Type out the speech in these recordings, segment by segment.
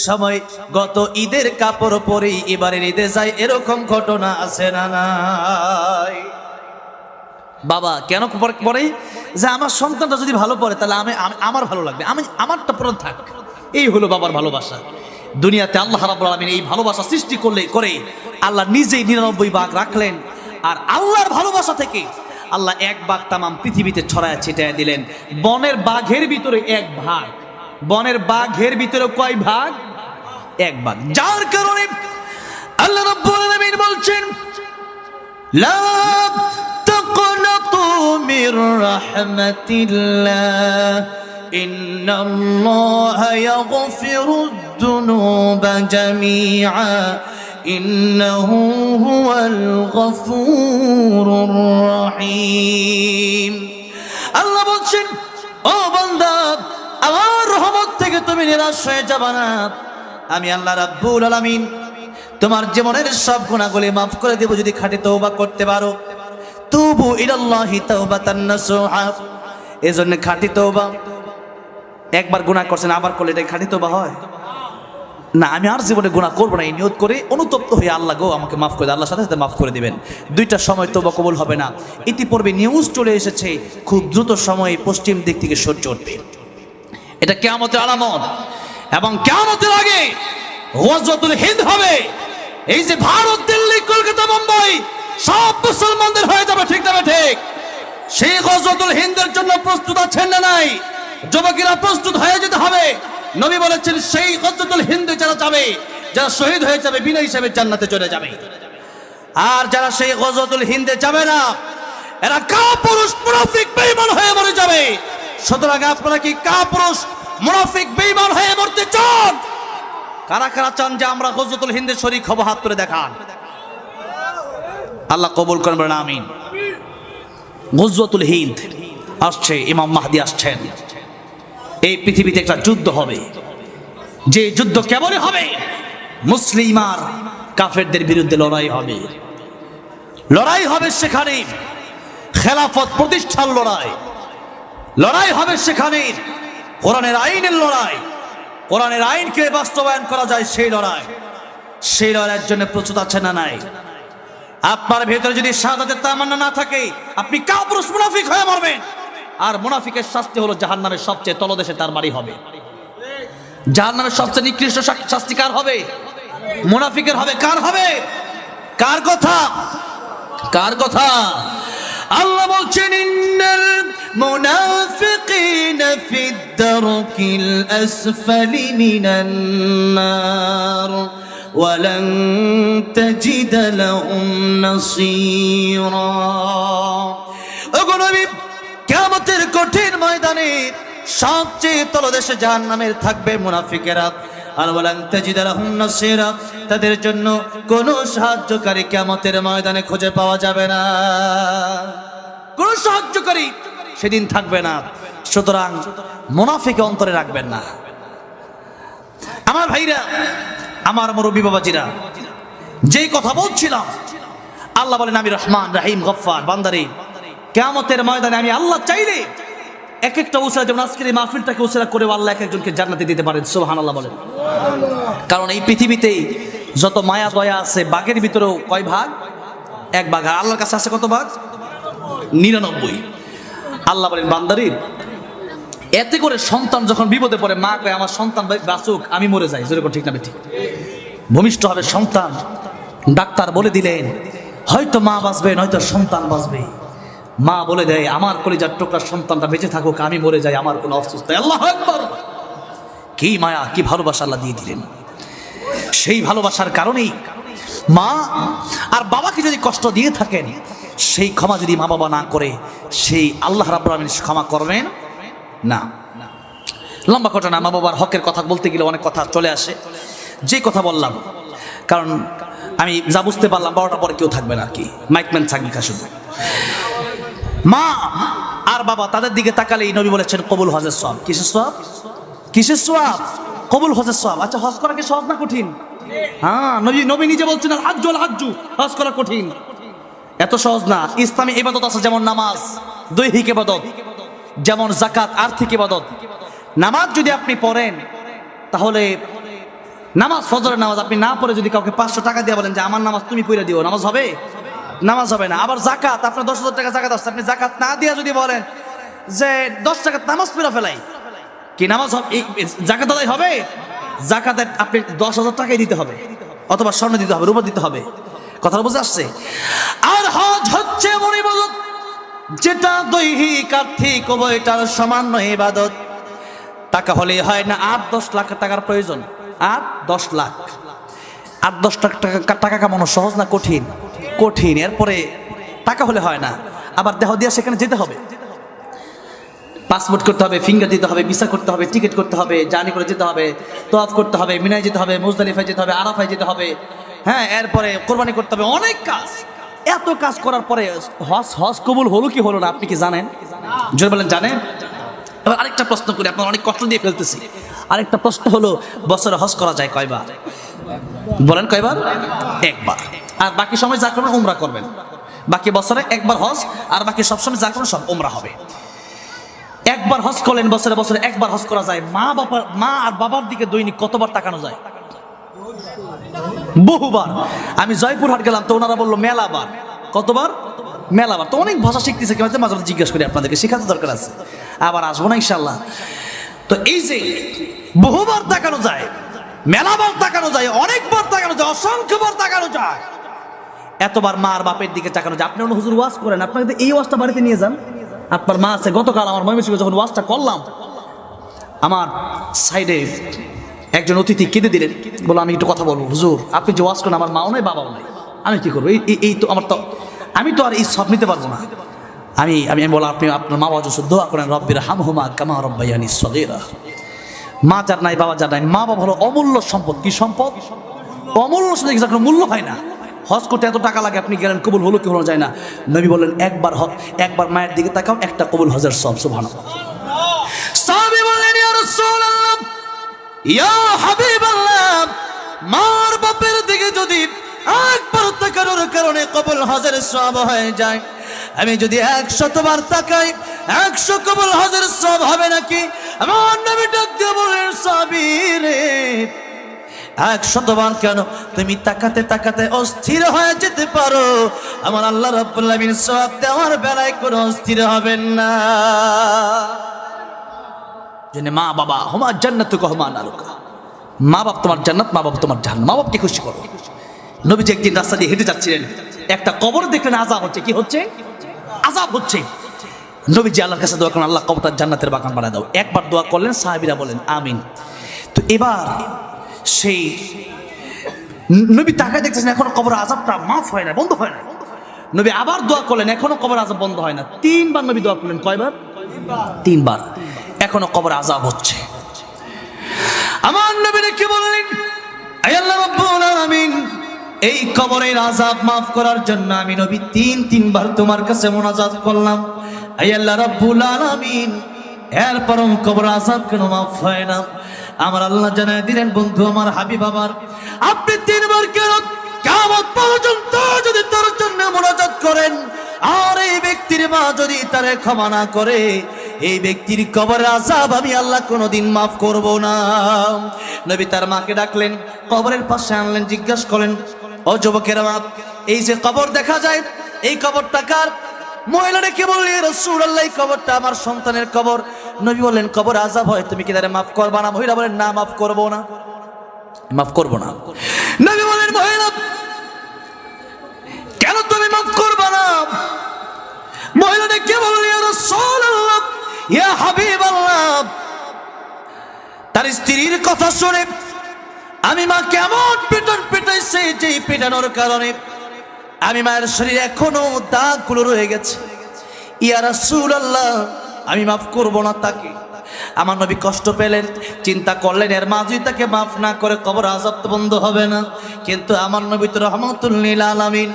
সময় গত ঈদের কাপড় পরে এবারের ঈদে যায়, এরকম ঘটনা আছে না নাই? বাবা, কেন পরে- যে আমার সন্তানটা যদি ভালো পড়ে তাহলে আমি আমি- আমার ভালো লাগবে। আমি আমারটা পরে থাক। এই হলো বাবার ভালোবাসা। দুনিয়াতে আল্লাহ রাব্বুল আলামিন এই ভালোবাসা সৃষ্টি করলে করে আল্লাহ নিজেই নিরানব্বই ভাগ রাখলেন। আর আল্লাহর ভালোবাসা থেকে আল্লাহ এক ভাগ তামাম পৃথিবীতে ছড়ায় ছিটায় দিলেন। বনের বাঘের ভিতরে এক ভাগ। বনের বাঘের ভিতরে কয় ভাগ? এক ভাগ যার কারণে আল্লাহ রাব্বুল আলামিন বলছেন لا تقنطوا من رحمة الله إن الله يغفر الذنوب جميعا إنه هو الغفور الرحيم আল্লাহ বলছেন ও বান্দা আমার রহমত থেকে তুমি নিরাশ হয়ে যাবে না আমি আল্লাহ রাব্বুল আলামিন তোমার জীবনের সব গুণাগুলি মাফ করে দেব যদি খাঁটি তওবা করতে পারো। তুবু ইলাল্লাহি তাওবাতান নাসুহা। এজন্য খাঁটি তওবা। একবার গুনাহ করছেন, আবার করলে এটা খাঁটি তওবা হয়? না, আমি আর জীবনে গুনাহ করব না, এই নিয়ত করে অনুতপ্ত হয়ে আল্লাহ গো আমাকে মাফ করে দেয় আল্লাহর সাথে সাথে মাফ করে দিবেন। দুইটা সময় তওবা কবুল হবে না। ইতিপূর্বে নিউজ চলে এসেছে, খুব দ্রুত সময়ে পশ্চিম দিক থেকে সূর্য উঠবে। এটা কেয়ামতের আলামত। এবং কেয়ামতের আগে গজওয়াতুল হিন্দ হবে। এই যে ভারত, দিল্লি, কলকাতা, মুম্বাই, সব মুসলমানদের হয়ে যাবে, ঠিক না ঠিক সেই গজওয়াতুল হিন্দের জন্য প্রস্তুত আছেন না নাই? যুবকেরা প্রস্তুত হয়ে যেতে হবে। নবী বলেছেন সেই গজওয়াতুল হিন্দে যারা যাবে, যারা শহীদ হয়ে যাবে, বিনয় হিসেবে জান্নাতে চলে যাবে। আর যারা সেই গজওয়াতুল হিন্দে যাবে না, এরা কাপুরুষ, মুনাফিক, বেঈমান হয়ে মরে যাবে। সুতরাং আপনারা কি কাপুরুষ, মুনাফিক, বেঈমান হয়ে মরতে চান কারা কারা চান যে আমরা গজওয়াতুল হিন্দের শরীর খবর হাত করে দেখান। আল্লাহ কবুল করবেন আমিন। গজওয়াতুল হিন্দ আসছে, ইমাম মাহদি আসছেন। এই পৃথিবীতে একটা যুদ্ধ হবে। যে যুদ্ধ কেমনই হবে, মুসলিম আর কাফেরদের বিরুদ্ধে লড়াই হবে। লড়াই হবে সেখানে। খেলাফত প্রতিষ্ঠার লড়াই। লড়াই হবে সেখানে। কোরআনের আইনের লড়াই। কোরআনের আইনকে বাস্তবায়ন করা যায় সেই লড়াই। সেই লড়াইয়ের জন্য প্রস্তুত আছে না নাই? আপনার ভেতরে যদি সাদাতের তামান্না না থাকে, আপনি কাপুরুষ মুনাফিক হয়ে মরবেন। আর মুনাফিকের শাস্তি হলো জাহান্নামের সবচেয়ে তলদেশে তার বাড়ি হবে। জাহান্নামের সবচেয়ে নিকৃষ্ট শাস্তি কার হবে? মুনাফিকের হবে। কার হবে? কার কথা? কার কথা? আল্লাহ বলছেন ইন্নাল মুনাফিকিনা ফিদ দারকিল আসফালি মিনান নার ولن تجد لهم نصيرا ওগো নবী কিয়ামতের কঠিন ময়দানে সবচেয়ে তলদেশে জাহান্নামের থাকবে মুনাফিকেরা আর বলেন তাজিদ লাহুম নাসিরা তাদের জন্য কোনো সাহায্যকারী কিয়ামতের ময়দানে খুঁজে পাওয়া যাবে না। কোনো সাহায্যকারী সেদিন থাকবে না। সুতরাং মুনাফিকে অন্তরে রাখবেন না। আমার ভাইরা, আমার মুরব্বী বাবাজিরা, যেই কথা বলছিলাম, আল্লাহ বলেন, আমি রহমান, রাহিম, গফফার, বান্দারি, কেয়ামতের ময়দানে আমি আল্লাহ চাইলে এক একটা উসরা, যেমন আজকের এই মাহফিলটাকে উসরা করে আল্লাহ এক একজনকে জান্নাতে দিতে পারেন সুবহান আল্লাহ বলেন। কারণ এই পৃথিবীতে যত মায়া, দয়া আছে, বাঘের ভিতরেও কয় ভাগ? এক ভাগ। আর আল্লাহর কাছে আছে কত ভাগ? নিরানব্বই। আল্লাহ বলেন বান্দারির এতে করে সন্তান যখন বিপদে পড়ে, মা কয়, আমার সন্তান বাঁচুক, আমি মরে যাই। যেরকম ঠিক না ঠিক ভূমিষ্ঠ হবে সন্তান। ডাক্তার বলে দিলেন, হয়তো মা বাঁচবে, নয়তো সন্তান বাঁচবে। মা বলে দেয়, আমার কলিজার টুকরার সন্তানটা বেঁচে থাকুক, আমি মরে যাই, আমার কোনো অসুস্থ আল্লাহ কি মায়া, কি ভালোবাসা আল্লাহ দিয়ে দিলেন। সেই ভালোবাসার কারণেই মা আর বাবাকে যদি কষ্ট দিয়ে থাকেন, সেই ক্ষমা যদি মা বাবা না করে, সেই আল্লাহ রাব্বুল আলামিন ক্ষমা করবেন? না। লম্বা ঘটনা মা বাবার হকের কথা বলতে গেলে অনেক কথা চলে আসে। যে কথা বললাম, কারণ আমি যা বুঝতে পারলাম বারোটা পরে কেউ থাকবে না আর কি। মাইকম্যান থাকবে শুধু? মা আর বাবা, তাদের দিকে তাকালেই নবী বলেছেন, কবুল হজের সব কিসের সব কিসের সব কবুল হজের সব আচ্ছা হজ করা কি সহজ না কঠিন? হ্যাঁ নবী নবী নিজে বলছেন, আল হাজ্জু আল হাজ্জু। হজ করা কঠিন। এত সহজ না। ইসলামী ইবাদত আছে যেমন নামাজ, দৈহিক ইবাদত, যেমন জাকাত আর্থিক ইবাদত। নামাজ যদি আপনি পড়েন, তাহলে নামাজ, ফজরের নামাজ আপনি না পড়ে যদি কাউকে পাঁচশো টাকা দিয়ে বলেন যে, আমার নামাজ তুমি পড়ে দিও, নামাজ হবে? নামাজ হবে না। আবার জাকাত, আপনার দশ হাজার টাকা জাকাত আসছে আপনি জাকাত না দিয়ে যদি বলেন যে দশ টাকা নামাজ পড়ে ফেলাই, কি নামাজ জাকাত আদায় হবে? জাকাতে আপনি দশ হাজার টাকাই দিতে হবে, অথবা স্বর্ণ দিতে হবে, রূপা দিতে হবে। কথা বুঝে আসছে? আর হজ হচ্ছে এমন ইবাদত, যেটা দৈহিক, আর্থিক উভয়টার সামান্য ইবাদত। টাকা হলে হয় না, আট দশ লাখ টাকার প্রয়োজন। আট দশ লাখ। আট দশ লাখ টাকা টাকা কামানো সহজ না কঠিন? কঠিন, এরপরে টাকা হলে হয় না। আবার দেহ দিয়ে সেখানে যেতে হবে। পাসপোর্ট করতে হবে, ফিঙ্গার দিতে হবে, ভিসা করতে হবে, টিকিট করতে হবে, জার্নি করে যেতে হবে তোয়াফ করতে হবে, মিনায় যেতে হবে, মুজদালিফায় যেতে হবে, আরাফায় যেতে হবে। হ্যাঁ এরপরে কোরবানি করতে হবে, অনেক কাজ। এত কাজ করার পরে হস হজ কবুল হলো কি হলো না, আপনি কি জানেন? জোর বলেন, জানেন? এবার আরেকটা প্রশ্ন করি, আপনার অনেক কষ্ট দিয়ে ফেলতেছি। আরেকটা প্রশ্ন হলো, বছরে হজ করা যায় কয়বার? বলেন কয়বার? একবার। আর বাকি সময় যা করবেন উমরা করবেন। বাকি বছরে একবার হজ, আর বাকি সবসময় যা করবেন সব উমরা হবে। একবার হজ করলেন, বছরে বছরে একবার হজ করা যায়। মা বাবার মা আর বাবার দিকে দৈনিক কতবার তাকানো যায়? বহুবার। আমি জয়পুরহাট গেলাম তো ওনারা বলল, মেলাবার। কতবার? মেলাবার। তো অনেক ভাষা শিখতেছে কেউ মাঝে মাঝে জিজ্ঞেস করি আপনাদেরকে, শেখাতে দরকার আছে। আবার আসব না ইনশাল্লাহ তো এই যে বহুবার তাকানো যায়, মেলাবার তাকানো যায়, অনেকবার তাকানো যায়, অসংখ্যবার তাকানো যায়। এতবার মার বাপের দিকে তাকানো যায়। আপনি হুজুর, ওয়াজ করেন। আপনাকে এই ওয়াজটা বাড়িতে নিয়ে যান। আপনার মা আছে, গতকাল আমার ময়মনসিংহে যখন ওয়াজটা করলাম, আমার সাইডে একজন অতিথি কেঁদে দিলেন। বলো আমি একটু কথা বলব। হুজুর, আপনি যে ওয়াজ করেন, আমার মাও নাই, বাবাও নাই। আমি কি করব? এই, এই- তো আমার তো, আমি তো আর এই সব নিতে পারব না। আমি আমি বললাম, আপনি আপনার মা বাবা দোয়া করেন রব্বির হাম হুমা কামা রব্বাইয়ানি সগেরা। মা যার নাই, বাবা যার নাই, মা বাবা হলো অমূল্য সম্পদ। কি সম্পদ? অমূল্য কোনো মূল্য হয় না। হজ করতে এত টাকা লাগে, আপনি গেলেন, কবুল হলো কি হলো যায় না। নবী বললেন, একবার হ- একবার মায়ের দিকে তাকাও, একটা কবুল হজের সব সাহাবী বললেন, ইয়া রাসূলুল্লাহ, ইয়া মার বাপের দিকে যদি একবার তাকানোর কারণে কবুল হজের সব হয়ে যায়, আমি যদি একশতবার তাকাই, একশো কবুল হজের সব হবে নাকি? আমার নবী ডাক দিয়ে বললেন সাবিরে এক শতবার কেন? তুমি তাকাতে তাকাতে অস্থির হয়ে যেতে পারো। আমার আল্লাহ রাব্বুল আলামিন সওয়াব দেওয়ার বেলায় কোনো অস্থির হবেন না। জেনে মা বাবা, হুমা জান্নাত কহমা নারুকা। মা বাপ তোমার জান্নাত, মা বাপ তোমার জাহান্ন মা বাপকে খুশি করো। নবীজি একদিন রাস্তা দিয়ে হেঁটে যাচ্ছিলেন। একটা কবর দেখলেন আজাব হচ্ছে। কি হচ্ছে? আজাব হচ্ছে। নবীজি আল্লাহর কাছে দোয়া করেন আল্লাহ কবরটা জান্নাতের বাগান বানায় দাও। একবার দোয়া করলেন, সাহাবিরা বলেন, আমিন। তো এবার সেই নবী তাকায় দেখতেছেন, এখনও কবর আজাবটা মাফ হয় না বন্ধ হয় না নবী আবার দোয়া করলেন, এখনও কবর আজাব বন্ধ হয় না। তিনবার নবী দোয়া করলেন, কয়বার? তিনবার। এখনও কবর আজাব হচ্ছে। আমার নবী কি বললেন এই কবরের আজাব মাফ করার জন্য আমি নবী তিন, তিনবার তোমার কাছে মোনাজাত করলাম। আল্লাহ রাব্বুল আলামিন, এরপরও কবর আজাব কেন মাফ হয় না? আমার আল্লাহ জানায় দিলেন, বন্ধু, আমার হাবিব আমার, আপনি তিনবার কেন কামত পর্যন্ত যদি তোর জন্য মোনাজাত করেন, আর এই ব্যক্তির মা যদি তারে ক্ষমা না করে, এই ব্যক্তির কবর আজাব আমি আল্লাহ কোনোদিন মাফ করব না। নবী তার মাকে ডাকলেন, কবরের পাশে আনলেন, জিজ্ঞাসা করলেন, ও যুবকের মা এই যে কবর দেখা যায়, এই কবরটা কার? মহিলা ডেকে বললি রসুল আল্লাহ কবরটা আমার সন্তানের কবর। নবী বললেন, কবর আজাব হয়, তুমি কি তারে মাফ করবা না? মহিলা বলেন, না, মাফ করব না। মাফ করব না। নবী বলেন, মহিলা, কেন তুমি মাফ করবা না? মহিলাটা কে বলল রাসূলুল্লাহ, ইয়া তার স্ত্রীর কথা শুনে, আমি মা কেমন পেটন পেটাইছে যে পেটানোর কারণে, আমি মায়ের শরীরে এখনও দাগ দাগগুলো রয়ে গেছে। ইয়া রাসূলুল্লাহ আমি মাফ করব না তাকে। আমার নবী কষ্ট পেলেন, চিন্তা করলেন, এর মা যদি তাকে মাফ না করে কবর আজাব তো বন্ধ হবে না। কিন্তু আমার নবী তো রহমতুল্লিল আলামিন।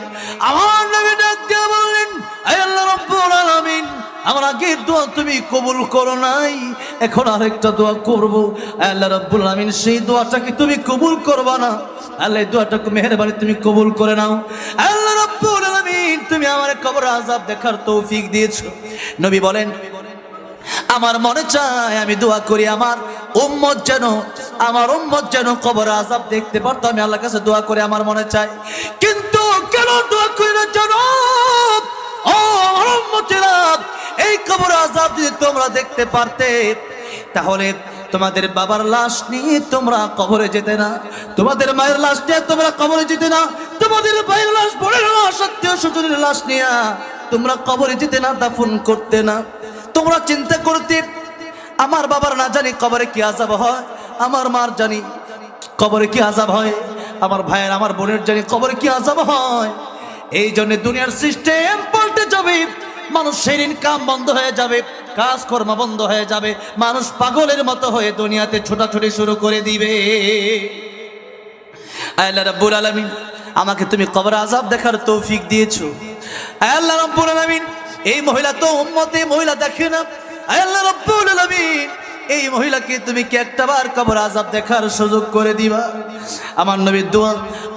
আমার নবী ডাক দিয়ে বললেন আল্লাহ রাব্বুল আলামিন, আমার আগের দোয়া তুমি কবুল করো নাই, এখন আরেকটা দোয়া করব। আল্লাহ রাব্বুল আলামিন, সেই দোয়াটাকে তুমি কবুল করবা না। আল্লাহ দোয়াটাকে মেহেরবানি তুমি কবুল করে নাও। আল্লাহ রাব্বুল আলামিন, তুমি আমার কবর আজাব দেখার তৌফিক দিয়েছ। নবী বলেন আমার মনে চায়, আমি দোয়া করি আমার উম্মত যেন, আমার উম্মত যেন কবর আজাব দেখতে পারতো। আমি আল্লাহর কাছে দোয়া করে, আমার মনে চাই কিন্তু কেন দোয়া করি না উম্মতেরা, এই কবর আজাব যদি তোমরা দেখতে পারতে, তাহলে তোমাদের বাবার লাশ নিয়ে তোমরা কবরে যেতে না। তোমাদের মায়ের লাশ নিয়ে তোমরা কবরে যেতে না। তোমাদের ভাইয়ের লাশ, বোনের লাশ আত্মীয় স্বজনের লাশ নিয়ে তোমরা কবরে যেতে না, দাফন করতে না। তোমরা চিন্তা করতে, আমার বাবার না জানি কবরে কি আজাব হয়, আমার মার জানি কবরে কি আজাব হয়, আমার ভাইয়ের, আমার বোনের জানি কবরে কি আজাব হয়। এই জন্য দুনিয়ার সিস্টেম পাল্টে যাবে, মানুষের ইনকাম বন্ধ হয়ে যাবে, কাজকর্ম বন্ধ হয়ে যাবে, মানুষ পাগলের মতো হয়ে দুনিয়াতে ছোটাছুটি শুরু করে দিবে। আল্লাহ রাব্বুল আলামিন, আমাকে তুমি কবর আজাব দেখার তৌফিক দিয়েছ। আল্লাহ রাব্বুল আলামিন এই মহিলা তো উম্মতে মহিলা দেখে না। আল্লাহ রাব্বুল আলামিন, এই মহিলাকে তুমি কি একটা বার কবর আজাব দেখার সুযোগ করে দিবা? আমার নবীর দোয়া,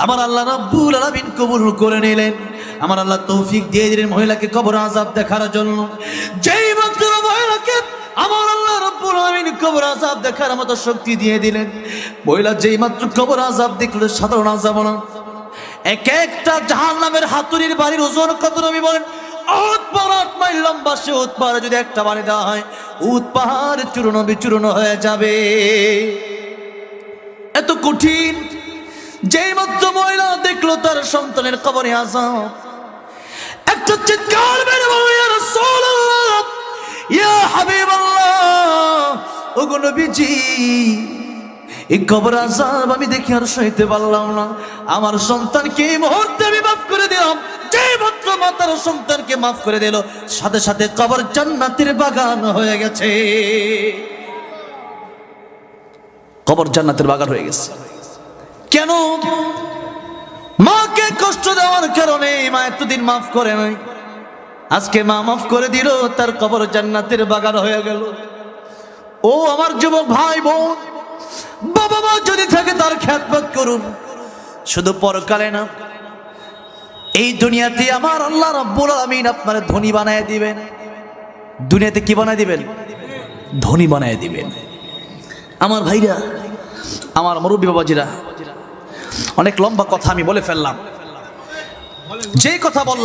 আমার আল্লাহ রাব্বুল আলামিন কবুল করে নিলেন। আমার আল্লাহ তৌফিক দিয়ে দিলেন মহিলাকে কবর আজাব দেখার জন্য। যেই মাত্র মহিলাকে আমার আল্লাহ রব্বুল আলামিন কবর আজাব দেখার মতো শক্তি দিয়ে দিলেন। মহিলা যেই মাত্র কবর আযাব দেখল, সাধারণ আযাব না। এক একটা জাহান্নামের হাতুড়ির বাড়ির ওজন কত নবী বলেন? লম্বা, সে যদি একটা হয় বিচূর্ণ হয়ে যাবে। এত কঠিন, যেই দেখল তার সন্তানের আযাব। একটা ইয়া আজাব আমি দেখে আর সইতে পারলাম না। আমার সন্তানকে এই মুহূর্তে আমি মাতার সন্তানকে মাফ করে দিল। সাথে সাথে কবর জান্নাতের বাগান হয়ে গেছে। কবর জান্নাতের বাগান হয়ে গেছে। কেন? মাকে কষ্ট দেওয়ার কারণে মা এতদিন মাফ করে নাই। আজকে মা মাফ করে দিল, তার কবর জান্নাতের বাগান হয়ে গেল। ও আমার যুবক ভাই বোন, বাবা মা যদি থাকে তার খ্যাতবাদ করুন। শুধু পরকালে না এই দুনিয়াতে আমার আল্লাহ রব্বুল আলামিন আপনার ধনী বানায় দিবেন। দুনিয়াতে কি বানায় দিবেন? ধনী বানায় দিবেন। আমার ভাইরা, আমার মুরব্বী বাবাজিরা, অনেক লম্বা কথা আমি বলে ফেললাম। যে কথা বললাম